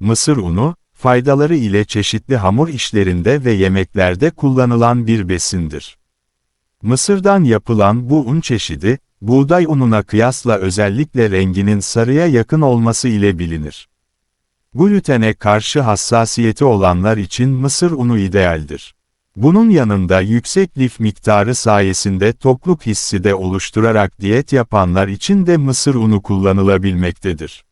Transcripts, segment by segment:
Mısır unu, faydaları ile çeşitli hamur işlerinde ve yemeklerde kullanılan bir besindir. Mısırdan yapılan bu un çeşidi, buğday ununa kıyasla özellikle renginin sarıya yakın olması ile bilinir. Glutene karşı hassasiyeti olanlar için mısır unu idealdir. Bunun yanında yüksek lif miktarı sayesinde tokluk hissi de oluşturarak diyet yapanlar için de mısır unu kullanılabilmektedir.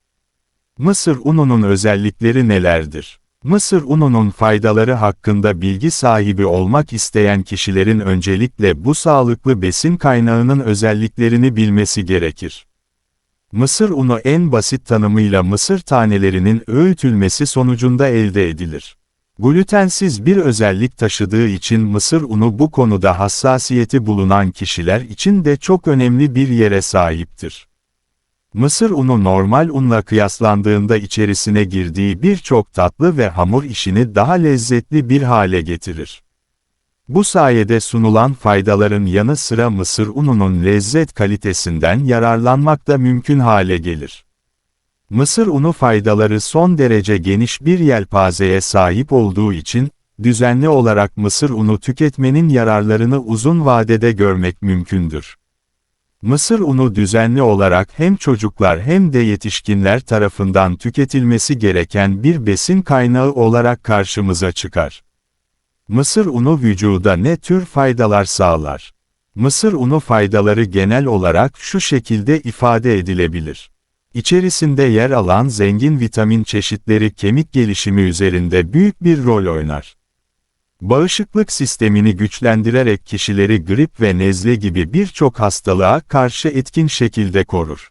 Mısır ununun özellikleri nelerdir? Mısır ununun faydaları hakkında bilgi sahibi olmak isteyen kişilerin öncelikle bu sağlıklı besin kaynağının özelliklerini bilmesi gerekir. Mısır unu en basit tanımıyla mısır tanelerinin öğütülmesi sonucunda elde edilir. Glutensiz bir özellik taşıdığı için mısır unu bu konuda hassasiyeti bulunan kişiler için de çok önemli bir yere sahiptir. Mısır unu normal unla kıyaslandığında içerisine girdiği birçok tatlı ve hamur işini daha lezzetli bir hale getirir. Bu sayede sunulan faydaların yanı sıra mısır ununun lezzet kalitesinden yararlanmak da mümkün hale gelir. Mısır unu faydaları son derece geniş bir yelpazeye sahip olduğu için, düzenli olarak mısır unu tüketmenin yararlarını uzun vadede görmek mümkündür. Mısır unu düzenli olarak hem çocuklar hem de yetişkinler tarafından tüketilmesi gereken bir besin kaynağı olarak karşımıza çıkar. Mısır unu vücuda ne tür faydalar sağlar? Mısır unu faydaları genel olarak şu şekilde ifade edilebilir. İçerisinde yer alan zengin vitamin çeşitleri kemik gelişimi üzerinde büyük bir rol oynar. Bağışıklık sistemini güçlendirerek kişileri grip ve nezle gibi birçok hastalığa karşı etkin şekilde korur.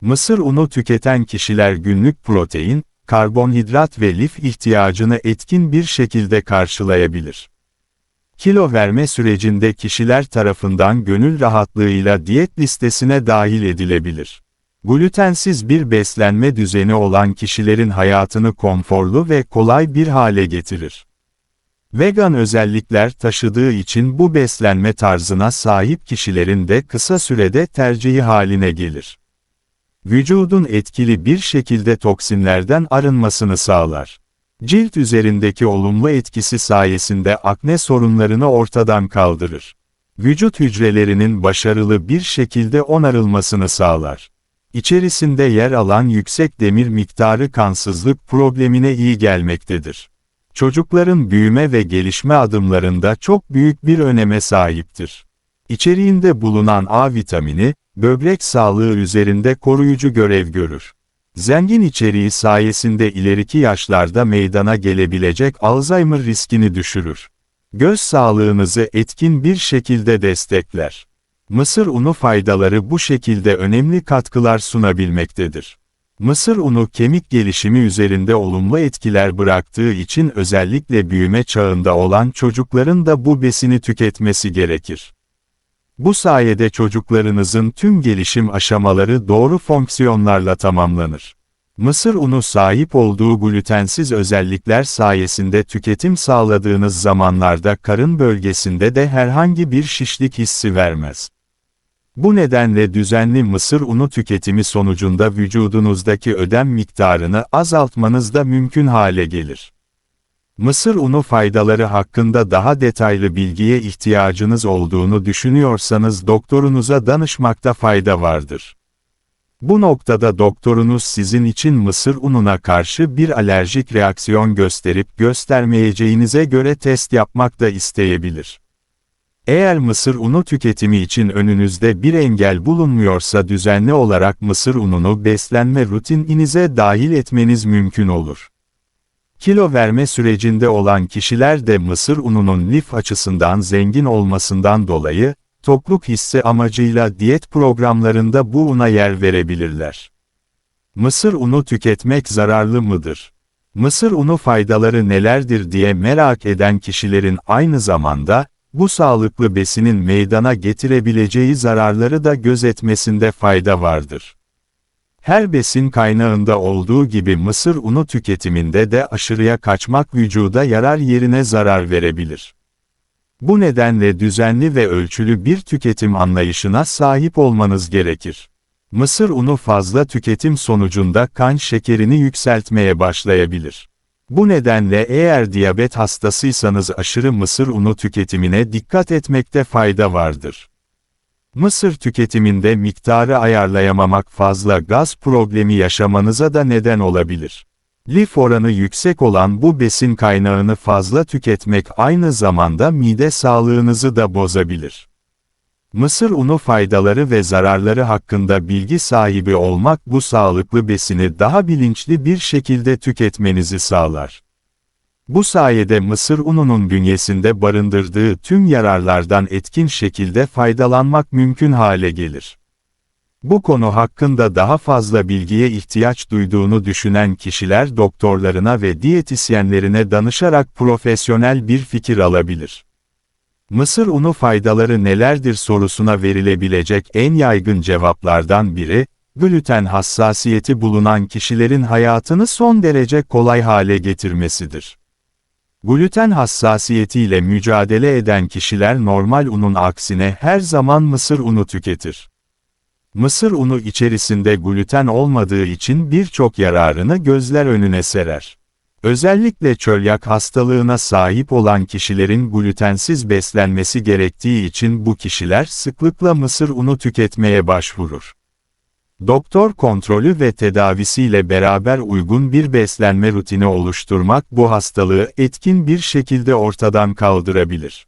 Mısır unu tüketen kişiler günlük protein, karbonhidrat ve lif ihtiyacını etkin bir şekilde karşılayabilir. Kilo verme sürecinde kişiler tarafından gönül rahatlığıyla diyet listesine dahil edilebilir. Glutensiz bir beslenme düzeni olan kişilerin hayatını konforlu ve kolay bir hale getirir. Vegan özellikler taşıdığı için bu beslenme tarzına sahip kişilerin de kısa sürede tercihi haline gelir. Vücudun etkili bir şekilde toksinlerden arınmasını sağlar. Cilt üzerindeki olumlu etkisi sayesinde akne sorunlarını ortadan kaldırır. Vücut hücrelerinin başarılı bir şekilde onarılmasını sağlar. İçerisinde yer alan yüksek demir miktarı kansızlık problemine iyi gelmektedir. Çocukların büyüme ve gelişme adımlarında çok büyük bir öneme sahiptir. İçeriğinde bulunan A vitamini, böbrek sağlığı üzerinde koruyucu görev görür. Zengin içeriği sayesinde ileriki yaşlarda meydana gelebilecek Alzheimer riskini düşürür. Göz sağlığınızı etkin bir şekilde destekler. Mısır unu faydaları bu şekilde önemli katkılar sunabilmektedir. Mısır unu kemik gelişimi üzerinde olumlu etkiler bıraktığı için özellikle büyüme çağında olan çocukların da bu besini tüketmesi gerekir. Bu sayede çocuklarınızın tüm gelişim aşamaları doğru fonksiyonlarla tamamlanır. Mısır unu sahip olduğu glutensiz özellikler sayesinde tüketim sağladığınız zamanlarda karın bölgesinde de herhangi bir şişlik hissi vermez. Bu nedenle düzenli mısır unu tüketimi sonucunda vücudunuzdaki ödem miktarını azaltmanız da mümkün hale gelir. Mısır unu faydaları hakkında daha detaylı bilgiye ihtiyacınız olduğunu düşünüyorsanız doktorunuza danışmakta fayda vardır. Bu noktada doktorunuz sizin için mısır ununa karşı bir alerjik reaksiyon gösterip göstermeyeceğinize göre test yapmak da isteyebilir. Eğer mısır unu tüketimi için önünüzde bir engel bulunmuyorsa düzenli olarak mısır ununu beslenme rutininize dahil etmeniz mümkün olur. Kilo verme sürecinde olan kişiler de mısır ununun lif açısından zengin olmasından dolayı, tokluk hissi amacıyla diyet programlarında bu una yer verebilirler. Mısır unu tüketmek zararlı mıdır? Mısır unu faydaları nelerdir diye merak eden kişilerin aynı zamanda, bu sağlıklı besinin meydana getirebileceği zararları da gözetmesinde fayda vardır. Her besin kaynağında olduğu gibi mısır unu tüketiminde de aşırıya kaçmak vücuda yarar yerine zarar verebilir. Bu nedenle düzenli ve ölçülü bir tüketim anlayışına sahip olmanız gerekir. Mısır unu fazla tüketim sonucunda kan şekerini yükseltmeye başlayabilir. Bu nedenle eğer diyabet hastasıysanız aşırı mısır unu tüketimine dikkat etmekte fayda vardır. Mısır tüketiminde miktarı ayarlayamamak fazla gaz problemi yaşamanıza da neden olabilir. Lif oranı yüksek olan bu besin kaynağını fazla tüketmek aynı zamanda mide sağlığınızı da bozabilir. Mısır unu faydaları ve zararları hakkında bilgi sahibi olmak bu sağlıklı besini daha bilinçli bir şekilde tüketmenizi sağlar. Bu sayede mısır ununun bünyesinde barındırdığı tüm yararlardan etkin şekilde faydalanmak mümkün hale gelir. Bu konu hakkında daha fazla bilgiye ihtiyaç duyduğunu düşünen kişiler doktorlarına ve diyetisyenlerine danışarak profesyonel bir fikir alabilir. Mısır unu faydaları nelerdir sorusuna verilebilecek en yaygın cevaplardan biri, gluten hassasiyeti bulunan kişilerin hayatını son derece kolay hale getirmesidir. Gluten hassasiyetiyle mücadele eden kişiler normal unun aksine her zaman mısır unu tüketir. Mısır unu içerisinde gluten olmadığı için birçok yararını gözler önüne serer. Özellikle çölyak hastalığına sahip olan kişilerin glutensiz beslenmesi gerektiği için bu kişiler sıklıkla mısır unu tüketmeye başvurur. Doktor kontrolü ve tedavisiyle beraber uygun bir beslenme rutini oluşturmak bu hastalığı etkin bir şekilde ortadan kaldırabilir.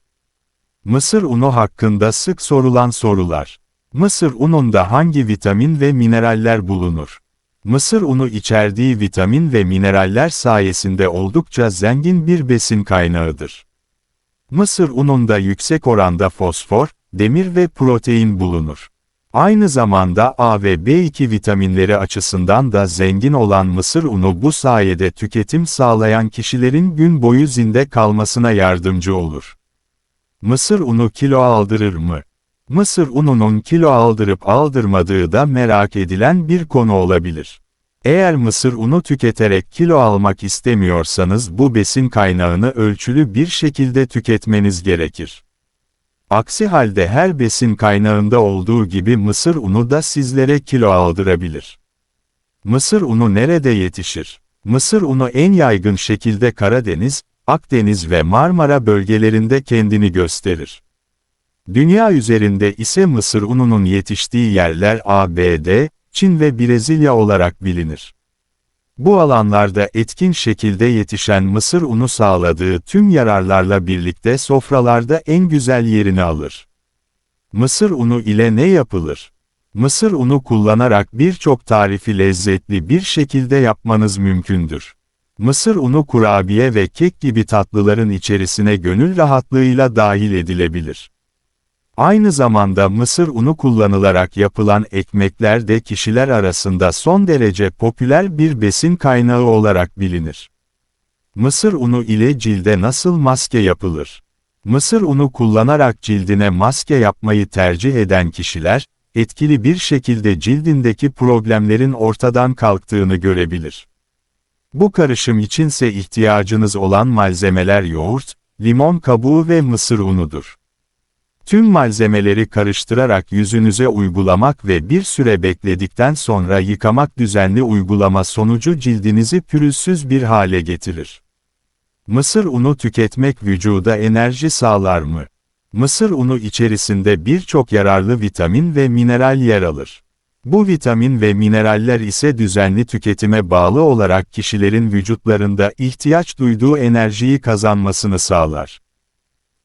Mısır unu hakkında sık sorulan sorular. Mısır ununda hangi vitamin ve mineraller bulunur? Mısır unu içerdiği vitamin ve mineraller sayesinde oldukça zengin bir besin kaynağıdır. Mısır ununda yüksek oranda fosfor, demir ve protein bulunur. Aynı zamanda A ve B2 vitaminleri açısından da zengin olan mısır unu bu sayede tüketim sağlayan kişilerin gün boyu zinde kalmasına yardımcı olur. Mısır unu kilo aldırır mı? Mısır ununun kilo aldırıp aldırmadığı da merak edilen bir konu olabilir. Eğer mısır unu tüketerek kilo almak istemiyorsanız bu besin kaynağını ölçülü bir şekilde tüketmeniz gerekir. Aksi halde her besin kaynağında olduğu gibi mısır unu da sizlere kilo aldırabilir. Mısır unu nerede yetişir? Mısır unu en yaygın şekilde Karadeniz, Akdeniz ve Marmara bölgelerinde kendini gösterir. Dünya üzerinde ise mısır ununun yetiştiği yerler ABD, Çin ve Brezilya olarak bilinir. Bu alanlarda etkin şekilde yetişen mısır unu sağladığı tüm yararlarla birlikte sofralarda en güzel yerini alır. Mısır unu ile ne yapılır? Mısır unu kullanarak birçok tarifi lezzetli bir şekilde yapmanız mümkündür. Mısır unu kurabiye ve kek gibi tatlıların içerisine gönül rahatlığıyla dahil edilebilir. Aynı zamanda mısır unu kullanılarak yapılan ekmekler de kişiler arasında son derece popüler bir besin kaynağı olarak bilinir. Mısır unu ile cilde nasıl maske yapılır? Mısır unu kullanarak cildine maske yapmayı tercih eden kişiler, etkili bir şekilde cildindeki problemlerin ortadan kalktığını görebilir. Bu karışım içinse ihtiyacınız olan malzemeler yoğurt, limon kabuğu ve mısır unudur. Tüm malzemeleri karıştırarak yüzünüze uygulamak ve bir süre bekledikten sonra yıkamak düzenli uygulama sonucu cildinizi pürüzsüz bir hale getirir. Mısır unu tüketmek vücuda enerji sağlar mı? Mısır unu içerisinde birçok yararlı vitamin ve mineral yer alır. Bu vitamin ve mineraller ise düzenli tüketime bağlı olarak kişilerin vücutlarında ihtiyaç duyduğu enerjiyi kazanmasını sağlar.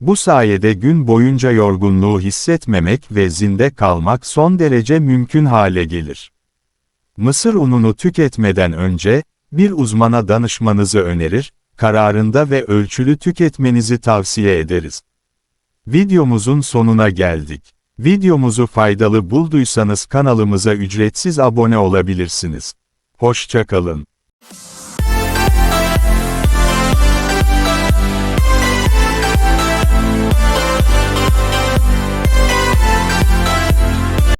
Bu sayede gün boyunca yorgunluğu hissetmemek ve zinde kalmak son derece mümkün hale gelir. Mısır ununu tüketmeden önce, bir uzmana danışmanızı önerir, kararında ve ölçülü tüketmenizi tavsiye ederiz. Videomuzun sonuna geldik. Videomuzu faydalı bulduysanız kanalımıza ücretsiz abone olabilirsiniz. Hoşçakalın.